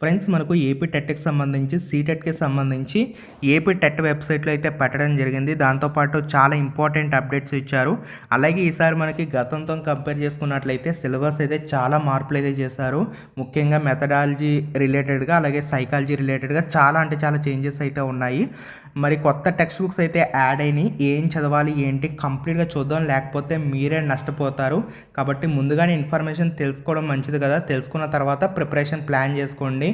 Friends మనకు AP టెట్కి సంబంధించి సీటెట్కి సంబంధించి ఏపీ టెట్ వెబ్సైట్లో అయితే పెట్టడం జరిగింది. దాంతోపాటు చాలా ఇంపార్టెంట్ అప్డేట్స్ ఇచ్చారు. అలాగే ఈసారి మనకి గతంతో కంపేర్ చేసుకున్నట్లయితే సిలబస్ అయితే చాలా మార్పులు అయితే చేశారు. ముఖ్యంగా మెథడాలజీ రిలేటెడ్గా అలాగే సైకాలజీ రిలేటెడ్గా చాలా అంటే చాలా చేంజెస్ అయితే ఉన్నాయి. మరి కొత్త టెక్స్ట్ బుక్స్ అయితే యాడ్ అయినాయి. ఏం చదవాలి ఏంటి కంప్లీట్గా చూద్దాం. లేకపోతే మీరే నష్టపోతారు. కాబట్టి ముందుగానే ఇన్ఫర్మేషన్ తెలుసుకోవడం మంచిది కదా. తెలుసుకున్న తర్వాత ప్రిపరేషన్ ప్లాన్ చేసుకోండి.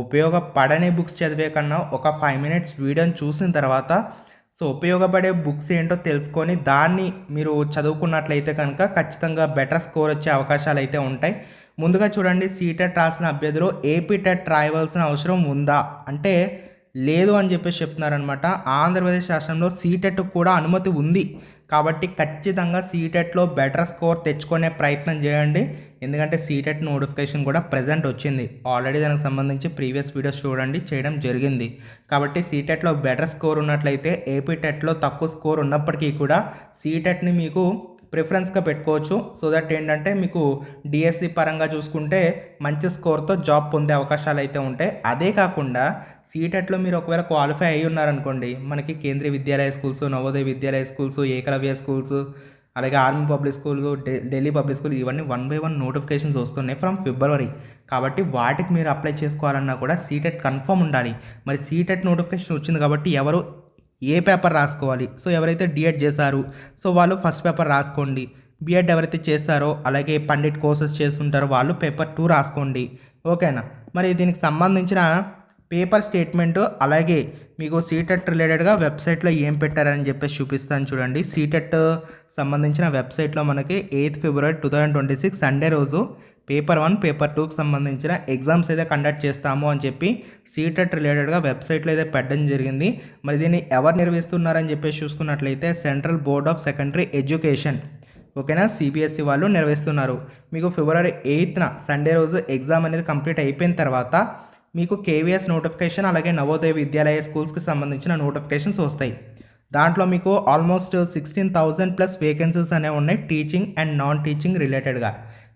ఉపయోగపడని బుక్స్ చదివే కన్నా ఒక ఫైవ్ మినిట్స్ వీడియోని చూసిన తర్వాత సో ఉపయోగపడే బుక్స్ ఏంటో తెలుసుకొని దాన్ని మీరు చదువుకున్నట్లయితే కనుక ఖచ్చితంగా బెటర్ స్కోర్ వచ్చే అవకాశాలు అయితే ఉంటాయి. ముందుగా చూడండి సీటెట్ రాసిన అభ్యర్థులు ఏపీ టెట్ రాయవలసిన అవసరం ఉందా? అంటే లేదు అని చెప్పేసి చెప్తున్నారనమాట ఆంధ్రప్రదేశ్ రాష్ట్రంలో సీటెట్ కూడా అనుమతి ఉంది. కాబట్టి ఖచ్చితంగా సీటెట్లో బెటర్ స్కోర్ తెచ్చుకునే ప్రయత్నం చేయండి. ఎందుకంటే సీటెట్ నోటిఫికేషన్ కూడా ప్రజెంట్ వచ్చింది. ఆల్రెడీ దానికి సంబంధించి ప్రీవియస్ వీడియోస్ చూడండి చేయడం జరిగింది. కాబట్టి సీటెట్లో బెటర్ స్కోర్ ఉన్నట్లయితే ఏపీ టెట్లో తక్కువ స్కోర్ ఉన్నప్పటికీ కూడా సీటెట్ని మీకు ప్రిఫరెన్స్గా పెట్టుకోవచ్చు. సో దట్ ఏంటంటే మీకు డిఎస్సి పరంగా చూసుకుంటే మంచి స్కోర్తో జాబ్ పొందే అవకాశాలు అయితే ఉంటాయి. అదే కాకుండా సీటెట్లో మీరు ఒకవేళ క్వాలిఫై అయ్యి ఉన్నారనుకోండి మనకి Kendriya Vidyalaya schools Navodaya Vidyalaya schools Ekalavya schools అలాగే army public school Delhi public school ఇవన్నీ వన్ బై వన్ నోటిఫికేషన్స్ వస్తున్నాయి ఫ్రమ్ ఫిబ్రవరి. కాబట్టి వాటికి మీరు అప్లై చేసుకోవాలన్నా కూడా సీటెట్ కన్ఫర్మ్ ఉండాలి. మరి సీటెట్ నోటిఫికేషన్ వచ్చింది కాబట్టి ఎవరు ఏ పేపర్ రాసుకోవాలి? సో ఎవరైతే డిఎడ్ చేశారు సో వాళ్ళు ఫస్ట్ పేపర్ రాసుకోండి. బిఎడ్ ఎవరైతే చేస్తారో అలాగే పండిట్ కోర్సెస్ చేస్తుంటారో వాళ్ళు పేపర్ టూ రాసుకోండి. ఓకేనా? మరి దీనికి సంబంధించిన పేపర్ స్టేట్మెంట్ అలాగే మీకు సీటెట్ రిలేటెడ్గా వెబ్సైట్లో ఏం పెట్టారని చెప్పేసి చూపిస్తాను చూడండి. సీటెట్ సంబంధించిన వెబ్సైట్లో మనకి eighth February two thousand twenty six Sunday రోజు పేపర్ వన్ పేపర్ టూకి సంబంధించిన ఎగ్జామ్స్ అయితే కండక్ట్ చేస్తాము అని చెప్పి సీటెట్ రిలేటెడ్గా వెబ్సైట్లో అయితే పెట్టడం జరిగింది. మరి దీన్ని ఎవరు నిర్వహిస్తున్నారని చెప్పేసి చూసుకున్నట్లయితే central board of secondary education ఓకేనా? సిబిఎస్ఈ వాళ్ళు నిర్వహిస్తున్నారు. మీకు ఫిబ్రవరి ఎయిత్న సండే రోజు ఎగ్జామ్ అనేది కంప్లీట్ అయిపోయిన తర్వాత మీకు కేవీఎస్ నోటిఫికేషన్ అలాగే నవోదయ విద్యాలయ స్కూల్స్కి సంబంధించిన నోటిఫికేషన్స్ వస్తాయి. దాంట్లో మీకు almost sixteen thousand plus vacancies అనేవి ఉన్నాయి టీచింగ్ అండ్ నాన్ టీచింగ్ రిలేటెడ్గా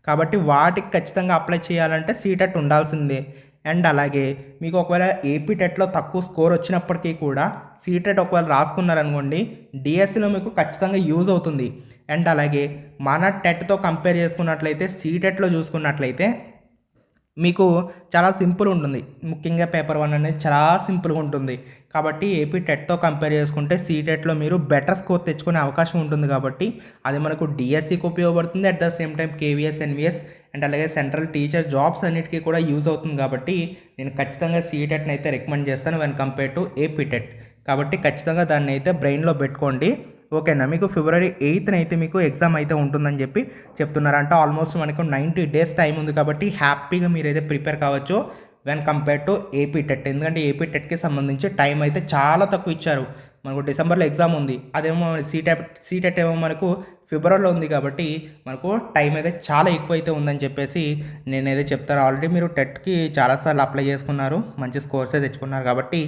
కాబట్టి వాటికి ఖచ్చితంగా అప్లై చేయాలంటే సీటెట్ ఉండాల్సిందే. అండ్ అలాగే మీకు ఒకవేళ ఏపీ టెట్లో తక్కువ స్కోర్ వచ్చినప్పటికీ కూడా సీటెట్ ఒకవేళ రాసుకున్నారనుకోండి డిఎస్సిలో మీకు ఖచ్చితంగా యూజ్ అవుతుంది. అండ్ అలాగే మన టెట్తో కంపేర్ చేసుకున్నట్లయితే సీటెట్లో చూసుకున్నట్లయితే మీకు చాలా సింపుల్ ఉంటుంది. ముఖ్యంగా పేపర్ వన్ అనేది చాలా సింపుల్గా ఉంటుంది. కాబట్టి ఏపీ టెట్తో కంపేర్ చేసుకుంటే సీటెట్లో మీరు బెటర్ స్కోర్ తెచ్చుకునే అవకాశం ఉంటుంది కాబట్టి అది మనకు డిఎస్సికి ఉపయోగపడుతుంది. At the same time KVS NVS and అలాగే సెంట్రల్ టీచర్ జాబ్స్ అన్నిటికీ కూడా యూజ్ అవుతుంది కాబట్టి నేను ఖచ్చితంగా సీటెట్ని అయితే రికమెండ్ చేస్తాను when compare to AP TET. కాబట్టి ఖచ్చితంగా దాన్ని అయితే బ్రెయిన్లో పెట్టుకోండి. ఓకేనా? మీకు ఫిబ్రవరి ఎయిత్న అయితే మీకు ఎగ్జామ్ అయితే ఉంటుందని చెప్పి చెప్తున్నారు అంటే ఆల్మోస్ట్ మనకు నైంటీ డేస్ టైం ఉంది కాబట్టి హ్యాపీగా మీరైతే ప్రిపేర్ కావచ్చు when compare to AP TET. ఎందుకంటే ఏపీ టెట్కి సంబంధించి టైం అయితే చాలా తక్కువ ఇచ్చారు. మనకు డిసెంబర్లో ఎగ్జామ్ ఉంది. అదేమో సీటెట్ సీటెట్ ఏమో మనకు ఫిబ్రవరిలో ఉంది కాబట్టి మనకు టైం అయితే చాలా ఎక్కువ అయితే ఉందని చెప్పేసి నేనైతే చెప్తాను. ఆల్రెడీ మీరు టెట్కి చాలాసార్లు అప్లై చేసుకున్నారు. మంచి స్కోర్సే తెచ్చుకున్నారు కాబట్టి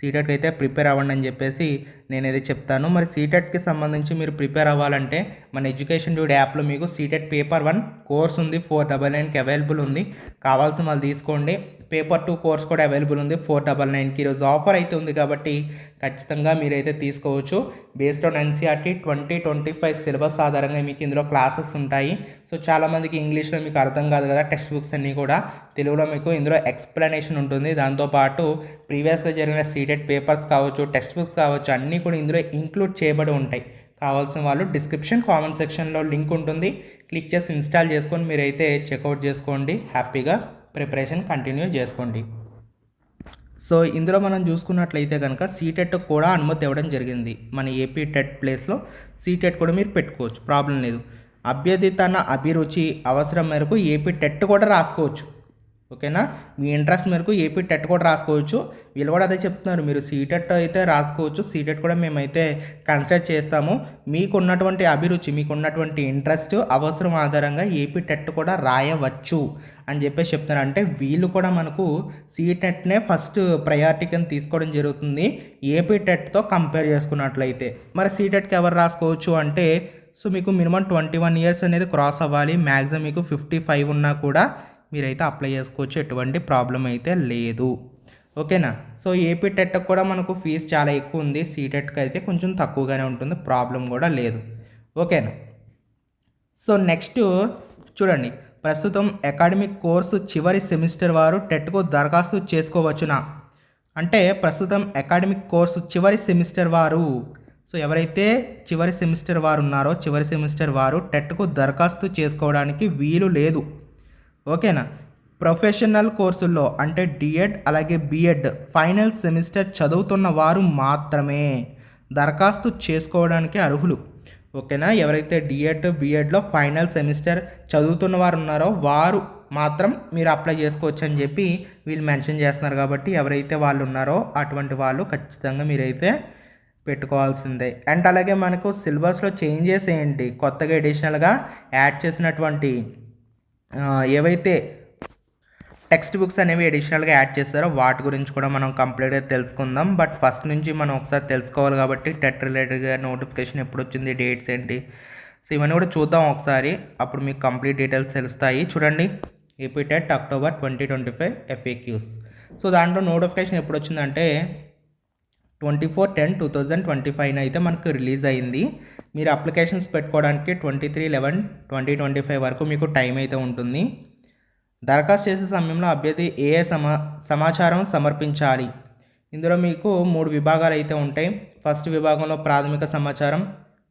సీటెట్కి అయితే ప్రిపేర్ అవ్వండి అని చెప్పేసి నేనైతే చెప్తాను. మరి సీటెట్కి సంబంధించి మీరు ప్రిపేర్ అవ్వాలంటే మన ఎడ్యుకేషన్ డ్యూడ్ యాప్లో మీకు సీటెట్ పేపర్ వన్ కోర్స్ ఉంది ఫోర్ డబల్ నైన్కి అవైలబుల్ ఉంది. కావాల్సిన వాళ్ళు తీసుకోండి. పేపర్ టూ కోర్స్ కూడా అవైలబుల్ ఉంది ఫోర్ డబల్ నైన్కి. ఈరోజు ఆఫర్ అయితే ఉంది కాబట్టి ఖచ్చితంగా మీరైతే తీసుకోవచ్చు. Based on NCERT twenty twenty five syllabus ఆధారంగా మీకు ఇందులో క్లాసెస్ ఉంటాయి. సో చాలామందికి ఇంగ్లీష్లో మీకు అర్థం కాదు కదా టెక్స్ట్ బుక్స్ అన్నీ కూడా. తెలుగులో మీకు ఇందులో ఎక్స్ప్లెనేషన్ ఉంటుంది. దాంతోపాటు ప్రీవియస్గా జరిగిన సీటెడ్ పేపర్స్ కావచ్చు టెక్స్ట్ బుక్స్ కావచ్చు అన్ని కూడా ఇందులో ఇంక్లూడ్ చేయబడి ఉంటాయి. కావాల్సిన వాళ్ళు డిస్క్రిప్షన్ కామెంట్ సెక్షన్లో లింక్ ఉంటుంది. క్లిక్ చేసి ఇన్స్టాల్ చేసుకొని మీరైతే చెక్అవుట్ చేసుకోండి. హ్యాపీగా ప్రిపరేషన్ కంటిన్యూ చేసుకోండి. సో ఇందులో మనం చూసుకున్నట్లయితే కనుక సీటెట్ కూడా అనుమతి ఇవ్వడం జరిగింది. మన ఏపీ టెట్ ప్లేస్లో సీటెట్ కూడా మీరు పెట్టుకోవచ్చు. ప్రాబ్లం లేదు. అభ్యర్థి తన అభిరుచి అవసరం మేరకు ఏపీ టెట్ కూడా రాసుకోవచ్చు. ఓకేనా? మీ ఇంట్రెస్ట్ మేరకు ఏపీ టెట్ కూడా రాసుకోవచ్చు. వీళ్ళు కూడా అదే చెప్తున్నారు. మీరు సీటెట్ అయితే రాసుకోవచ్చు. సీటెట్ కూడా మేమైతే కన్సిడర్ చేస్తాము. మీకు ఉన్నటువంటి అభిరుచి మీకు ఉన్నటువంటి ఇంట్రెస్ట్ అవసరం ఆధారంగా ఏపీ టెట్ కూడా రాయవచ్చు అని చెప్పేసి చెప్తున్నారు. అంటే వీళ్ళు కూడా మనకు సీటెట్నే ఫస్ట్ ప్రయారిటీ కింద తీసుకోవడం జరుగుతుంది. ఏపీ టెట్తో కంపేర్ చేసుకున్నట్లయితే. మరి సీటెట్కి ఎవరు రాసుకోవచ్చు అంటే సో మీకు మినిమం ట్వంటీ వన్ ఇయర్స్ అనేది క్రాస్ అవ్వాలి. మ్యాక్సిమం మీకు ఫిఫ్టీ ఫైవ్ ఉన్నా కూడా మీరైతే అప్లై చేసుకోవచ్చు. ఎటువంటి ప్రాబ్లం అయితే లేదు. ఓకేనా సో ఏపీ టెట్ కూడా మనకు ఫీజు చాలా ఎక్కువ ఉంది. సీటెట్కి అయితే కొంచెం తక్కువగానే ఉంటుంది. ప్రాబ్లం కూడా లేదు. ఓకేనా సో నెక్స్ట్ చూడండి. ప్రస్తుతం అకాడమిక్ కోర్సు చివరి సెమిస్టర్ వారు టెట్కు దరఖాస్తు చేసుకోవచ్చునా? అంటే ప్రస్తుతం అకాడమిక్ కోర్సు చివరి సెమిస్టర్ వారు. సో ఎవరైతే చివరి సెమిస్టర్ వారు ఉన్నారో చివరి సెమిస్టర్ వారు టెట్కు దరఖాస్తు చేసుకోవడానికి వీలు లేదు. ఓకేనా? ప్రొఫెషనల్ కోర్సుల్లో అంటే డిఎడ్ అలాగే బిఎడ్ ఫైనల్ సెమిస్టర్ చదువుతున్న వారు మాత్రమే దరఖాస్తు చేసుకోవడానికి అర్హులు. ఓకేనా? ఎవరైతే డిఎడ్ బిఎడ్లో ఫైనల్ సెమిస్టర్ చదువుతున్న వారు ఉన్నారో వారు మాత్రం మీరు అప్లై చేసుకోవచ్చు అని చెప్పి వీళ్ళు మెన్షన్ చేస్తున్నారు కాబట్టి ఎవరైతే వాళ్ళు ఉన్నారో అటువంటి వాళ్ళు ఖచ్చితంగా మీరైతే పెట్టుకోవాల్సిందే. అండ్ అలాగే మనకు సిలబస్లో చేంజెస్ ఏంటి? కొత్తగా ఎడిషనల్గా యాడ్ చేసినటువంటి ఏవైతే టెక్స్ట్ బుక్స్ అనేవి అడిషనల్గా యాడ్ చేస్తారో వాటి గురించి కూడా మనం కంప్లీట్గా తెలుసుకుందాం. బట్ ఫస్ట్ నుంచి మనం ఒకసారి తెలుసుకోవాలి కాబట్టి టెట్ రిలేటెడ్గా నోటిఫికేషన్ ఎప్పుడు వచ్చింది డేట్స్ ఏంటి? సో ఇవన్నీ కూడా చూద్దాం ఒకసారి. అప్పుడు మీకు కంప్లీట్ డీటెయిల్స్ తెలుస్తాయి. చూడండి. AP TET October twenty twenty five FAQs so దాంట్లో నోటిఫికేషన్ ఎప్పుడు వచ్చిందంటే twenty four ten two thousand twenty five అయితే మనకు రిలీజ్ అయింది. మీరు అప్లికేషన్స్ పెట్టుకోవడానికి twenty three eleven twenty twenty five వరకు మీకు టైం అయితే ఉంటుంది. దరఖాస్తు చేసే సమయంలో అభ్యర్థి ఏ ఏ సమా సమాచారం సమర్పించాలి? ఇందులో మీకు మూడు విభాగాలు అయితే ఉంటాయి. ఫస్ట్ విభాగంలో ప్రాథమిక సమాచారం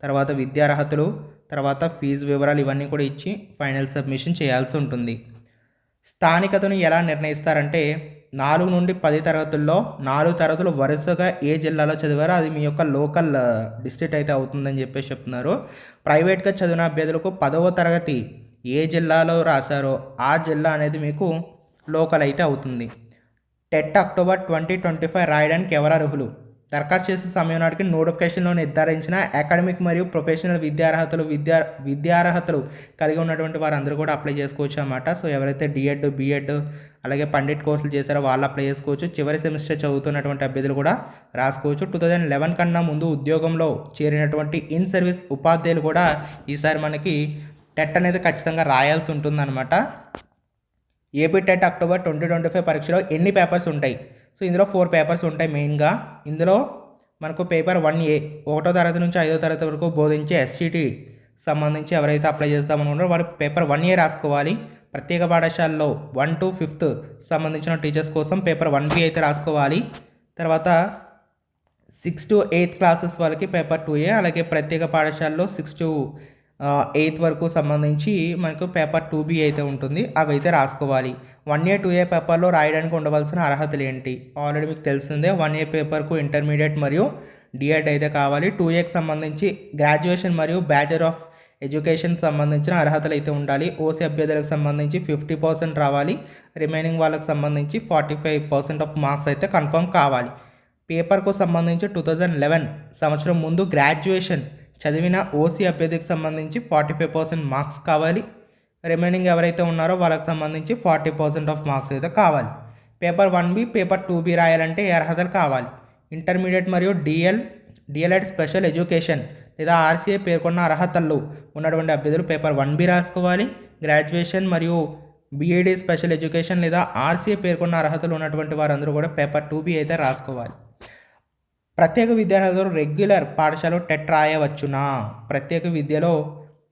తర్వాత విద్యార్హతలు తర్వాత ఫీజు వివరాలు ఇవన్నీ కూడా ఇచ్చి ఫైనల్ సబ్మిషన్ చేయాల్సి ఉంటుంది. స్థానికతను ఎలా నిర్ణయిస్తారంటే నాలుగు నుండి పది తరగతుల్లో నాలుగు తరగతులు వరుసగా ఏ జిల్లాలో చదివారో అది మీ యొక్క లోకల్ డిస్ట్రిక్ట్ అయితే అవుతుందని చెప్పేసి చెప్తున్నారు. ప్రైవేట్గా చదివిన అభ్యర్థులకు పదవ తరగతి ఏ జిల్లాలో రాశారో ఆ జిల్లా అనేది మీకు లోకల్ అయితే అవుతుంది. TET October twenty twenty five రాయడానికి ఎవరు అర్హులు? దరఖాస్తు చేసే సమయం నాటికి నోటిఫికేషన్లో నిర్ధారించిన అకాడమిక్ మరియు ప్రొఫెషనల్ విద్యార్హతలు విద్యా విద్యార్హతలు కలిగి ఉన్నటువంటి వారందరూ కూడా అప్లై చేసుకోవచ్చు అన్నమాట. సో ఎవరైతే డిఎడ్ బిఎడ్ అలాగే పండిట్ కోర్సులు చేశారో వాళ్ళు అప్లై చేసుకోవచ్చు చివరి సెమిస్టర్ చదువుతున్నటువంటి అభ్యర్థులు కూడా రాసుకోవచ్చు. టూ థౌజండ్ లెవెన్ కన్నా ముందు ఉద్యోగంలో చేరినటువంటి ఇన్ సర్వీస్ ఉపాధ్యాయులు కూడా ఈసారి మనకి టెట్ అనేది ఖచ్చితంగా రాయాల్సి ఉంటుందన్నమాట. AP TET October twenty twenty five పరీక్షలో ఎన్ని పేపర్స్ ఉంటాయి? సో ఇందులో ఫోర్ పేపర్స్ ఉంటాయి మెయిన్గా. ఇందులో మనకు పేపర్ వన్ ఏ ఒకటో తరగతి నుంచి ఐదో తరగతి వరకు బోధించే ఎస్టీటీ సంబంధించి ఎవరైతే అప్లై చేస్తామనుకుంటారో వారు పేపర్ వన్ ఏ రాసుకోవాలి. ప్రత్యేక పాఠశాలలో వన్ టు ఫిఫ్త్ సంబంధించిన టీచర్స్ కోసం పేపర్ వన్ బి అయితే రాసుకోవాలి. తర్వాత సిక్స్ టు ఎయిత్ క్లాసెస్ వాళ్ళకి పేపర్ టూ ఏ అలాగే ప్రత్యేక పాఠశాలలో సిక్స్ టు ఎయిత్ వరకు సంబంధించి మనకు పేపర్ టూ బి అయితే ఉంటుంది. అవి అయితే రాసుకోవాలి. వన్ ఏ టూ ఏ పేపర్లో రాయడానికి ఉండవలసిన అర్హతలు ఏంటి? ఆల్రెడీ మీకు తెలిసిందే వన్ ఏ పేపర్కు ఇంటర్మీడియట్ మరియు డిఎడ్ అయితే కావాలి. టూ ఏకి సంబంధించి గ్రాడ్యుయేషన్ మరియు బ్యాచలర్ ఆఫ్ ఎడ్యుకేషన్ సంబంధించిన అర్హతలు అయితే ఉండాలి. ఓసీ అభ్యర్థులకు సంబంధించి ఫిఫ్టీ పర్సెంట్ రావాలి. రిమైనింగ్ వాళ్ళకి సంబంధించి forty five percent of marks అయితే కన్ఫర్మ్ కావాలి. పేపర్కు సంబంధించి టూ థౌజండ్ లెవెన్ సంవత్సరం ముందు గ్రాడ్యుయేషన్ చదివిన ఓసీ అభ్యర్థికి సంబంధించి ఫార్టీ ఫైవ్ పర్సెంట్ మార్క్స్ కావాలి. రిమైనింగ్ ఎవరైతే ఉన్నారో వాళ్ళకి సంబంధించి ఫార్టీ పర్సెంట్ ఆఫ్ మార్క్స్ అయితే కావాలి. Paper one B paper two B రాయాలంటే ఏ అర్హతలు కావాలి? ఇంటర్మీడియట్ మరియు D L D L Ed special education లేదా ఆర్సీఏ పేర్కొన్న అర్హతల్లో ఉన్నటువంటి అభ్యర్థులు పేపర్ వన్ బి రాసుకోవాలి. గ్రాడ్యుయేషన్ మరియు బీఏడీ స్పెషల్ ఎడ్యుకేషన్ లేదా ఆర్సీఏ పేర్కొన్న అర్హతలు ఉన్నటువంటి వారందరూ కూడా పేపర్ టూ బి అయితే రాసుకోవాలి. ప్రత్యేక విద్యార్థులు రెగ్యులర్ పాఠశాలలో టెట్ రాయవచ్చునా? ప్రత్యేక విద్యలో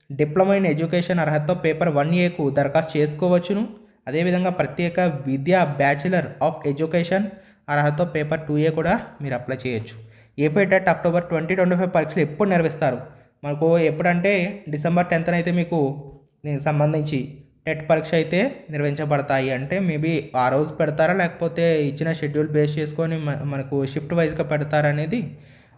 డిప్లొమా ఇన్ ఎడ్యుకేషన్ అర్హతతో పేపర్ వన్ ఏకు దరఖాస్తు చేసుకోవచ్చును. అదేవిధంగా ప్రత్యేక విద్యా బ్యాచిలర్ ఆఫ్ ఎడ్యుకేషన్ అర్హతతో పేపర్ టూ ఏ కూడా మీరు అప్లై చేయొచ్చు. AP TET October twenty twenty five పరీక్షలు ఎప్పుడు నిర్వహిస్తారు? మనకు ఎప్పుడంటే డిసెంబర్ టెన్త్న అయితే మీకు దీనికి సంబంధించి టెట్ పరీక్ష అయితే నిర్వహించబడతాయి. అంటే మేబీ ఆ రోజు పెడతారా? లేకపోతే ఇచ్చిన షెడ్యూల్ బేస్ చేసుకొని మనకు షిఫ్ట్ వైజ్గా పెడతారనేది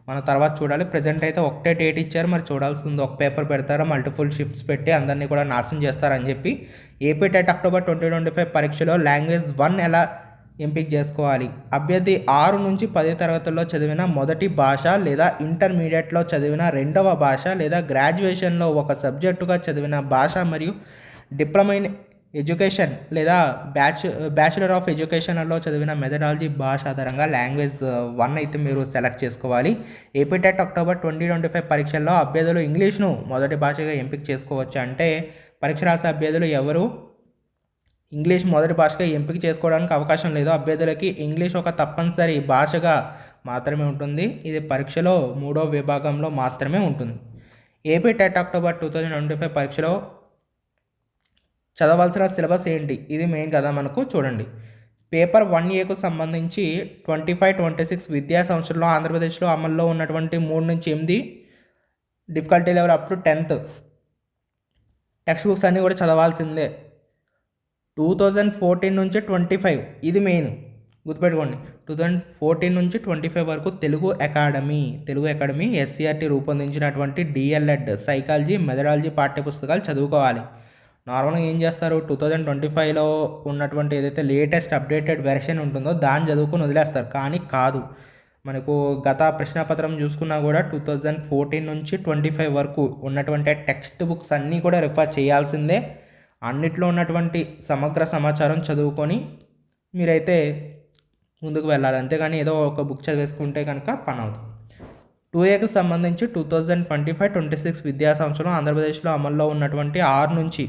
మనం తర్వాత చూడాలి. ప్రజెంట్ అయితే ఒకటే డేట్ ఇచ్చారు. మరి చూడాల్సింది ఒక పేపర్ పెడతారా? మల్టిపుల్ షిఫ్ట్స్ పెట్టి అందరినీ కూడా నాశనం చేస్తారని చెప్పి AP TET October twenty twenty five పరీక్షలో లాంగ్వేజ్ వన్ ఎలా ఎంపిక చేసుకోవాలి. అభ్యర్థి ఆరు నుంచి పది తరగతుల్లో చదివిన మొదటి భాష లేదా ఇంటర్మీడియట్లో చదివిన రెండవ భాష లేదా గ్రాడ్యుయేషన్లో ఒక సబ్జెక్టుగా చదివిన భాష మరియు డిప్లొమా ఇన్ ఎడ్యుకేషన్ లేదా బ్యాచ్ బ్యాచులర్ ఆఫ్ ఎడ్యుకేషన్లో చదివిన మెథడాలజీ భాష ఆధారంగా లాంగ్వేజ్ వన్ అయితే మీరు సెలెక్ట్ చేసుకోవాలి. AP TET October twenty twenty five పరీక్షల్లో అభ్యర్థులు ఇంగ్లీష్ను మొదటి భాషగా ఎంపిక చేసుకోవచ్చు అంటే పరీక్ష రాసే అభ్యర్థులు ఎవరు? ఇంగ్లీష్ మొదటి భాషగా ఎంపిక చేసుకోవడానికి అవకాశం లేదు. అభ్యర్థులకి ఇంగ్లీష్ ఒక తప్పనిసరి భాషగా మాత్రమే ఉంటుంది. ఇది పరీక్షలో మూడో విభాగంలో మాత్రమే ఉంటుంది. AP TET October two thousand twenty five పరీక్షలో చదవాల్సిన సిలబస్ ఏంటి? ఇది మెయిన్ కదా మనకు చూడండి. పేపర్ వన్ ఏకు సంబంధించి ట్వంటీ ఫైవ్ ట్వంటీ సిక్స్ విద్యా సంవత్సరంలో ఆంధ్రప్రదేశ్లో అమల్లో ఉన్నటువంటి మూడు నుంచి ఎనిమిది difficulty level up to tenth text books అన్నీ కూడా చదవాల్సిందే. టూ థౌజండ్ ఫోర్టీన్ నుంచి ట్వంటీ ఫైవ్ ఇది మెయిన్ గుర్తుపెట్టుకోండి. టూ థౌజండ్ ఫోర్టీన్ నుంచి ట్వంటీ ఫైవ్ వరకు Telugu academy Telugu academy SCRT రూపొందించినటువంటి D L Ed psychology methodology పాఠ్యపుస్తకాలు చదువుకోవాలి. నార్మల్గా ఏం చేస్తారు? టూ థౌజండ్ ట్వంటీ ఫైవ్లో ఉన్నటువంటి ఏదైతే లేటెస్ట్ అప్డేటెడ్ వెర్షన్ ఉంటుందో దాన్ని చదువుకొని వదిలేస్తారు. కానీ కాదు. మనకు గత ప్రశ్నపత్రం చూసుకున్నా కూడా టూ థౌజండ్ ఫోర్టీన్ నుంచి ట్వంటీ ఫైవ్ వరకు ఉన్నటువంటి టెక్స్ట్ బుక్స్ అన్నీ కూడా రిఫర్ చేయాల్సిందే. అన్నిట్లో ఉన్నటువంటి సమగ్ర సమాచారం చదువుకొని మీరైతే ముందుకు వెళ్ళాలి. అంతేగాని ఏదో ఒక బుక్ చదివేసుకుంటే కనుక పని అవుతుంది టూ ఏకి సంబంధించి two thousand twenty five twenty six విద్యా సంవత్సరం ఆంధ్రప్రదేశ్లో అమల్లో ఉన్నటువంటి ఆరు నుంచి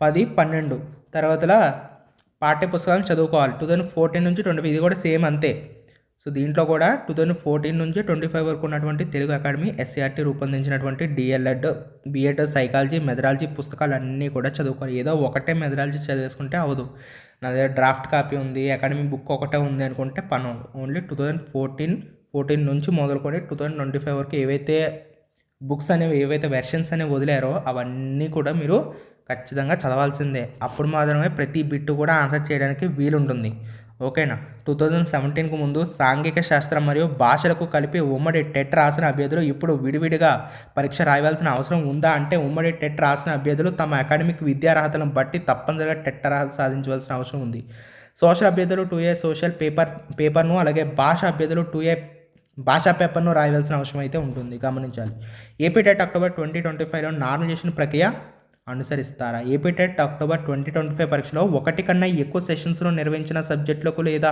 పది పన్నెండు తరగతుల పాఠ్య పుస్తకాలను చదువుకోవాలి. టూ థౌజండ్ ఫోర్టీన్ నుంచి ట్వంటీ ఫైవ్ ఇది కూడా సేమ్ అంతే. సో దీంట్లో కూడా టూ థౌజండ్ ఫోర్టీన్ నుంచి ట్వంటీ ఫైవ్ వరకు ఉన్నటువంటి Telugu academy SCERT రూపొందించినటువంటి D L Ed B Ed psychology methodology పుస్తకాలు అన్నీ కూడా చదువుకోవాలి. ఏదో ఒకటే మెథడాలజీ చదివేసుకుంటే అవ్వదు. నా దగ్గర డ్రాఫ్ట్ కాపీ ఉంది అకాడమీ బుక్ ఒకటే ఉంది అనుకుంటే పని only two thousand fourteen fourteen నుంచి మొదలుకొని టూ థౌజండ్ ట్వంటీ ఫైవ్ వరకు ఏవైతే బుక్స్ అనేవి ఏవైతే వెర్షన్స్ అనేవి వదిలారో అవన్నీ కూడా మీరు ఖచ్చితంగా చదవాల్సిందే. అప్పుడు మాత్రమే ప్రతి బిట్టు కూడా ఆన్సర్ చేయడానికి వీలుంటుంది. ఓకేనా? టూ థౌజండ్ సెవెంటీన్కు ముందు సాంఘిక శాస్త్రం మరియు భాషలకు కలిపి ఉమ్మడి టెట్ రాసిన అభ్యర్థులు ఇప్పుడు విడివిడిగా పరీక్ష రాయవలసిన అవసరం ఉందా అంటే ఉమ్మడి టెట్ రాసిన అభ్యర్థులు తమ అకాడమిక్ విద్యార్హతలను బట్టి తప్పనిసరిగా టెట్ అర్హత సాధించవలసిన అవసరం ఉంది. సోషల్ అభ్యర్థులు టూ ఏ సోషల్ పేపర్ పేపర్ను అలాగే భాష అభ్యర్థులు టూ ఏ భాషా పేపర్ను రాయవలసిన అవసరం అయితే ఉంటుంది. గమనించాలి. AP TET October twenty twenty ఫైవ్లో నార్మలైజేషన్ ప్రక్రియ అనుసరిస్తారా? AP TET October twenty twenty five పరీక్షలో ఒకటి కన్నా ఎక్కువ సెషన్స్లో నిర్వహించిన సబ్జెక్టులకు లేదా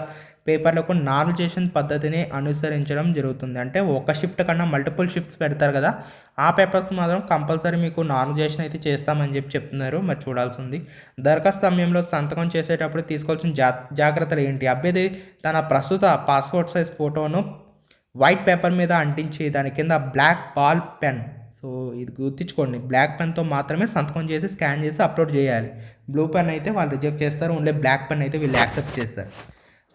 పేపర్లకు నార్మలైజేషన్ పద్ధతిని అనుసరించడం జరుగుతుంది. అంటే ఒక షిఫ్ట్ కన్నా మల్టిపుల్ షిఫ్ట్స్ పెడతారు కదా ఆ పేపర్స్ మాత్రం కంపల్సరీ మీకు నార్మలైజేషన్ అయితే చేస్తామని చెప్పి చెప్తున్నారు. మరి చూడాల్సి ఉంది. దరఖాస్తు సమయంలో సంతకం చేసేటప్పుడు తీసుకోవాల్సిన జా జాగ్రత్తలు ఏంటి? అభ్యర్థి తన ప్రస్తుత పాస్పోర్ట్ సైజ్ ఫోటోను వైట్ పేపర్ మీద అంటించి దాని కింద బ్లాక్ బాల్ పెన్ సో ఇది గుర్తించుకోండి. బ్లాక్ పెన్తో మాత్రమే సంతకం చేసి స్కాన్ చేసి అప్లోడ్ చేయాలి. బ్లూ పెన్ అయితే వాళ్ళు రిజెక్ట్ చేస్తారు. ఓన్లీ బ్లాక్ పెన్ అయితే వీళ్ళు యాక్సెప్ట్ చేస్తారు.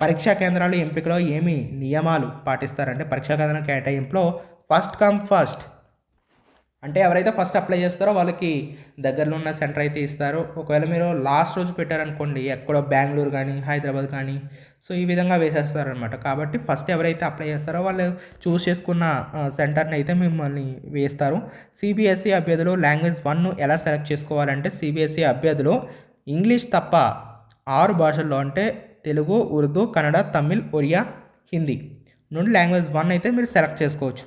పరీక్షా కేంద్రాలు ఎంపికలో ఏమి నియమాలు పాటిస్తారంటే పరీక్షా కేంద్రం కేటాయింపులో ఫస్ట్ కమ్ ఫస్ట్ అంటే ఎవరైతే ఫస్ట్ అప్లై చేస్తారో వాళ్ళకి దగ్గరలో ఉన్న సెంటర్ అయితే ఇస్తారు. ఒకవేళ మీరు లాస్ట్ రోజు పెట్టారనుకోండి ఎక్కడో బెంగళూరు కానీ హైదరాబాద్ కానీ సో ఈ విధంగా వేసేస్తారనమాట కాబట్టి ఫస్ట్ ఎవరైతే అప్లై చేస్తారో వాళ్ళు చూస్ చేసుకున్న సెంటర్ని అయితే మిమ్మల్ని వేస్తారు. సిబిఎస్ఈ అభ్యర్థులు లాంగ్వేజ్ వన్ను ఎలా సెలెక్ట్ చేసుకోవాలంటే సిబిఎస్ఈ అభ్యర్థులు ఇంగ్లీష్ తప్ప ఆరు భాషల్లో అంటే తెలుగు ఉర్దూ కన్నడ తమిళ్ ఒరియా హిందీ. నుండి లాంగ్వేజ్ వన్ అయితే మీరు సెలెక్ట్ చేసుకోవచ్చు.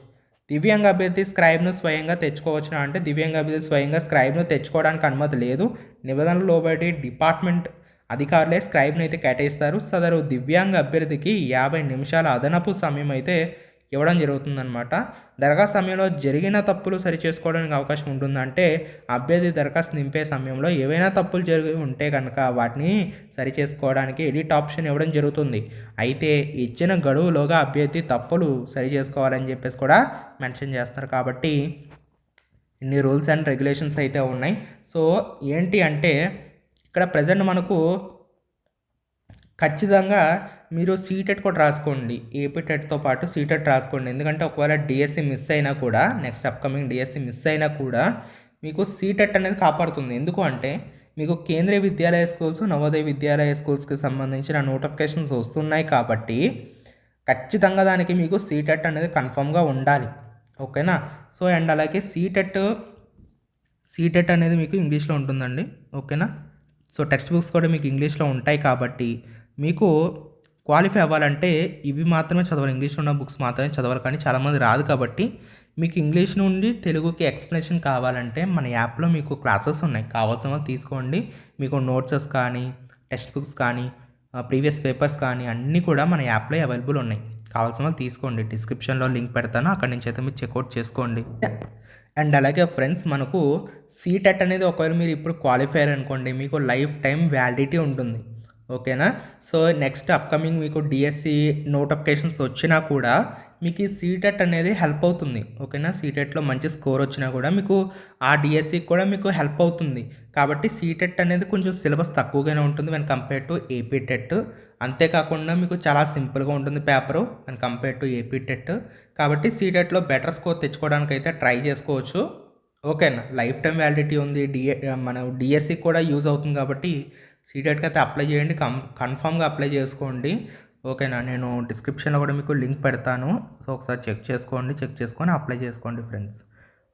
దివ్యాంగ అభ్యర్థి స్క్రైబ్ను స్వయంగా తెచ్చుకోవచ్చునా? అంటే దివ్యాంగ అభ్యర్థి స్వయంగా స్క్రైబ్ను తెచ్చుకోవడానికి అనుమతి లేదు. నిబంధనలు లోబడి డిపార్ట్మెంట్ అధికారులే స్క్రైబ్ను అయితే కేటాయిస్తారు. సదరు దివ్యాంగ అభ్యర్థికి యాభై నిమిషాల అదనపు సమయం అయితే ఇవ్వడం జరుగుతుందన్నమాట. దరఖాస్తు సమయంలో జరిగిన తప్పులు సరిచేసుకోవడానికి అవకాశం ఉంటుందంటే అభ్యర్థి దరఖాస్తు నింపే సమయంలో ఏవైనా తప్పులు జరిగి ఉంటే కనుక వాటిని సరిచేసుకోవడానికి ఎడిట్ ఆప్షన్ ఇవ్వడం జరుగుతుంది. అయితే ఇచ్చిన గడువులోగా అభ్యర్థి తప్పులు సరి చేసుకోవాలని చెప్పేసి కూడా మెన్షన్ చేస్తున్నారు. కాబట్టి ఇన్ని రూల్స్ అండ్ రెగ్యులేషన్స్ అయితే ఉన్నాయి. సో ఏంటి అంటే ఇక్కడ ప్రజెంట్ మనకు ఖచ్చితంగా మీరు సీటెట్ కూడా రాసుకోండి ఏపీటెట్తో పాటు సీటెట్ రాసుకోండి ఎందుకంటే ఒకవేళ డిఎస్సి మిస్ అయినా కూడా నెక్స్ట్ అప్కమింగ్ డిఎస్సి మిస్ అయినా కూడా మీకు సీటెట్ అనేది కాపాడుతుంది ఎందుకు అంటే మీకు కేంద్రీయ విద్యాలయ స్కూల్స్ నవోదయ విద్యాలయ స్కూల్స్కి సంబంధించిన నోటిఫికేషన్స్ వస్తున్నాయి కాబట్టి ఖచ్చితంగా దానికి మీకు సీటెట్ అనేది కన్ఫర్మ్గా ఉండాలి ఓకేనా సో అండ్ అలాగే సీటెట్ సీటెట్ అనేది మీకు ఇంగ్లీష్లో ఉంటుందండి ఓకేనా సో టెక్స్ట్ బుక్స్ కూడా మీకు ఇంగ్లీష్లో ఉంటాయి కాబట్టి మీకు క్వాలిఫై అవ్వాలంటే ఇవి మాత్రమే చదవాలి. ఇంగ్లీష్లో ఉన్న బుక్స్ మాత్రమే చదవాలి. కానీ చాలామంది రాదు కాబట్టి మీకు ఇంగ్లీష్ నుండి తెలుగుకి ఎక్స్ప్లెనేషన్ కావాలంటే మన యాప్లో మీకు క్లాసెస్ ఉన్నాయి. కావాల్సిన తీసుకోండి. మీకు నోట్సెస్ కానీ టెక్స్ట్ బుక్స్ కానీ ప్రీవియస్ పేపర్స్ కానీ అన్నీ కూడా మన యాప్లో అవైలబుల్ ఉన్నాయి. కావాల్సిన వాళ్ళు తీసుకోండి. డిస్క్రిప్షన్లో లింక్ పెడతాను. అక్కడి నుంచి అయితే మీరు చెక్అవుట్ చేసుకోండి. అండ్ అలాగే ఫ్రెండ్స్ మనకు సీటెట్ అనేది ఒకవేళ మీరు ఇప్పుడు క్వాలిఫై అనుకోండి మీకు లైఫ్ టైం వ్యాలిడిటీ ఉంటుంది. ఓకేనా? సో నెక్స్ట్ అప్కమింగ్ మీకు డిఎస్సి నోటిఫికేషన్స్ వచ్చినా కూడా మీకు ఈ సీటెట్ అనేది హెల్ప్ అవుతుంది. ఓకేనా? సీటెట్లో మంచి స్కోర్ వచ్చినా కూడా మీకు ఆ డిఎస్సికి కూడా మీకు హెల్ప్ అవుతుంది. కాబట్టి సీటెట్ అనేది కొంచెం సిలబస్ తక్కువగానే ఉంటుంది when compare to AP TET అంతేకాకుండా మీకు చాలా సింపుల్గా ఉంటుంది paper when compare to AP TET కాబట్టి సీటెట్లో బెటర్ స్కోర్ తెచ్చుకోవడానికి అయితే ట్రై చేసుకోవచ్చు. ఓకేనా? లైఫ్ టైం వ్యాలిడిటీ ఉంది డిఏ మన డిఎస్సి కూడా యూజ్ అవుతుంది కాబట్టి సీటెట్కి అయితే అప్లై చేయండి. కం కన్ఫామ్గా అప్లై చేసుకోండి. ఓకేనా? నేను డిస్క్రిప్షన్లో కూడా మీకు లింక్ పెడతాను. సో ఒకసారి చెక్ చేసుకోండి. చెక్ చేసుకొని అప్లై చేసుకోండి ఫ్రెండ్స్.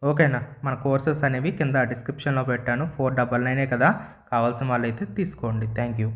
ఓకేనా? మన కోర్సెస్ అనేవి కింద డిస్క్రిప్షన్లో పెట్టాను. ఫోర్ డబల్ నైనే కదా? కావాల్సిన వాళ్ళైతే తీసుకోండి. Thank you.